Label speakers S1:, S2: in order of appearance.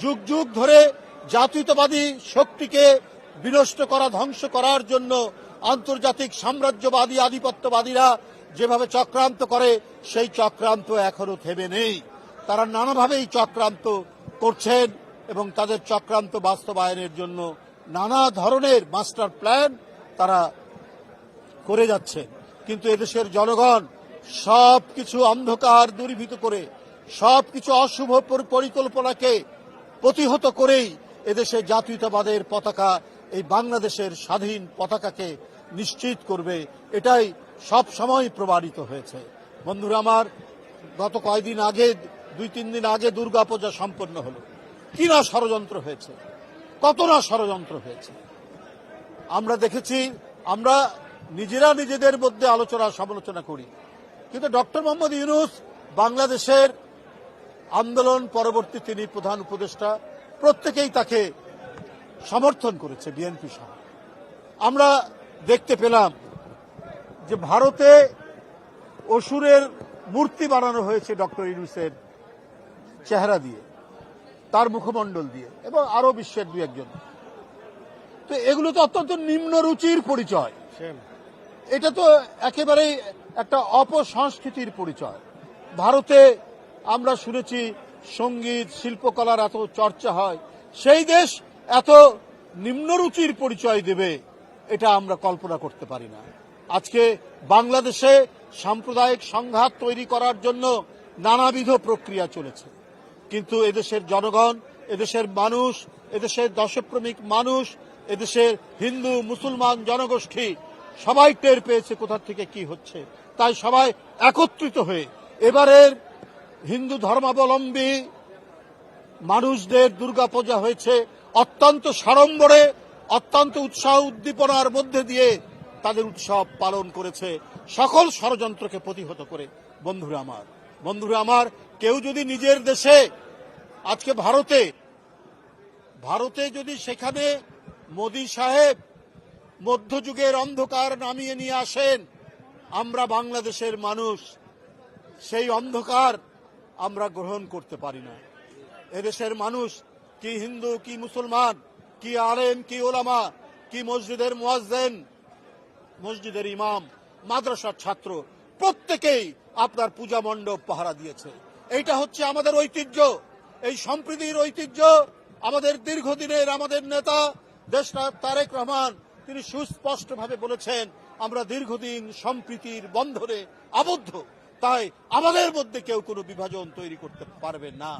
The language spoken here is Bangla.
S1: যুগ যুগ ধরে জাতীয়তাবাদী শক্তিকে বিনষ্ট করা, ধ্বংস করার জন্য আন্তর্জাতিক সাম্রাজ্যবাদী, আধিপত্যবাদীরা যেভাবে চক্রান্ত করে, সেই চক্রান্ত এখনও থেমে নেই। তারা নানাভাবেই চক্রান্ত করছেন এবং তাদের চক্রান্ত বাস্তবায়নের জন্য নানা ধরনের মাস্টার প্ল্যান তারা করে যাচ্ছে। কিন্তু এদেশের জনগণ সব কিছু অন্ধকার, দূরীভূত করে সব কিছু অশুভ পরিকল্পনাকে প্রতিহত করেই এদেশে জাতীয়তাবাদের পতাকা, এই বাংলাদেশের স্বাধীন পতাকাকে নিশ্চিত করবে, এটাই সব সময় প্রমাণিত হয়েছে। বন্ধুরা আমার, গত কয়েকদিন আগে, দুই তিন দিন আগে দুর্গাপূজা সম্পন্ন হলো। কি না ষড়যন্ত্র হয়েছে? কত না ষড়যন্ত্র হয়েছে? আমরা দেখেছি, আমরা নিজেরা নিজেদের মধ্যে আলোচনা, সমালোচনা করি। কিন্তু ডক্টর মোহাম্মদ ইউনুস বাংলাদেশের আন্দোলন পরবর্তী তিনি প্রধান উপদেষ্টা প্রত্যেকেই তাকে সমর্থন করেছে বিএনপি সহ। আমরা দেখতে পেলাম যে ভারতে অসুরের মূর্তি বানানো হয়েছে ডক্টর ইউনুসের চেহারা দিয়ে তার মুখমণ্ডল দিয়ে এবং আরও বিশ্বের দু একজন। তো এগুলো তো অত্যন্ত নিম্ন রুচির পরিচয়। এটা তো একেবারেই একটা অপসংস্কৃতির পরিচয়। ভারতে আমরা শুনেছি সংগীত, শিল্পকলার এত চর্চা হয়। সেই দেশ এত নিম্নরুচির পরিচয় দেবে, এটা আমরা কল্পনা করতে পারি না। আজকে বাংলাদেশে সাম্প্রদায়িক সংঘাত তৈরি করার জন্য নানাবিধ প্রক্রিয়া চলেছে। কিন্তু এদেশের জনগণ, এদেশের মানুষ, এদেশের দশপ্রমিক মানুষ, এদেশের হিন্দু, মুসলমান জনগোষ্ঠী, সবাই টের পেয়েছে কোথা থেকে কি হচ্ছে। তাই সবাই একত্রিত হয়ে এবারের হিন্দু ধর্মাবলম্বী মানুষদের দুর্গাপূজা হয়েছে অত্যন্ত সাড়ম্বরে, অত্যন্ত উৎসাহ উদ্দীপনার মধ্যে দিয়ে তাদের উৎসব পালন করেছে সকল ষড়যন্ত্রকে প্রতিহত করে। বন্ধুরা আমার বন্ধুরা আমার, কেউ যদি নিজের দেশে, আজকে ভারতে ভারতে যদি সেখানে মোদী সাহেব মধ্যযুগের অন্ধকার নামিয়ে নিয়ে আসেন, আমরা বাংলাদেশের মানুষ, সেই অন্ধকার আমরা গ্রহণ করতে পারি না। এদেশের মানুষ কি হিন্দু, কি মুসলমান, কি আলেম, কি ওলামা, কি মসজিদের মুয়াজ্জেন, মসজিদের ইমাম, মাদ্রাসার ছাত্র, প্রত্যেকেই আপনার পূজা মণ্ডপ পাহারা দিয়েছে। এইটা হচ্ছে আমাদের ঐতিহ্য। এই সম্প্রীতির ঐতিহ্য আমাদের দীর্ঘদিনের আমাদের নেতা দেশনাথ তারেক রহমান, তিনি সুস্পষ্টভাবে বলেছেন, আমরা দীর্ঘদিন সম্প্রীতির বন্ধনে আবদ্ধ। তাই আমাদের মধ্যে কেউ কোনো বিভাজন তৈরি করতে পারবে না।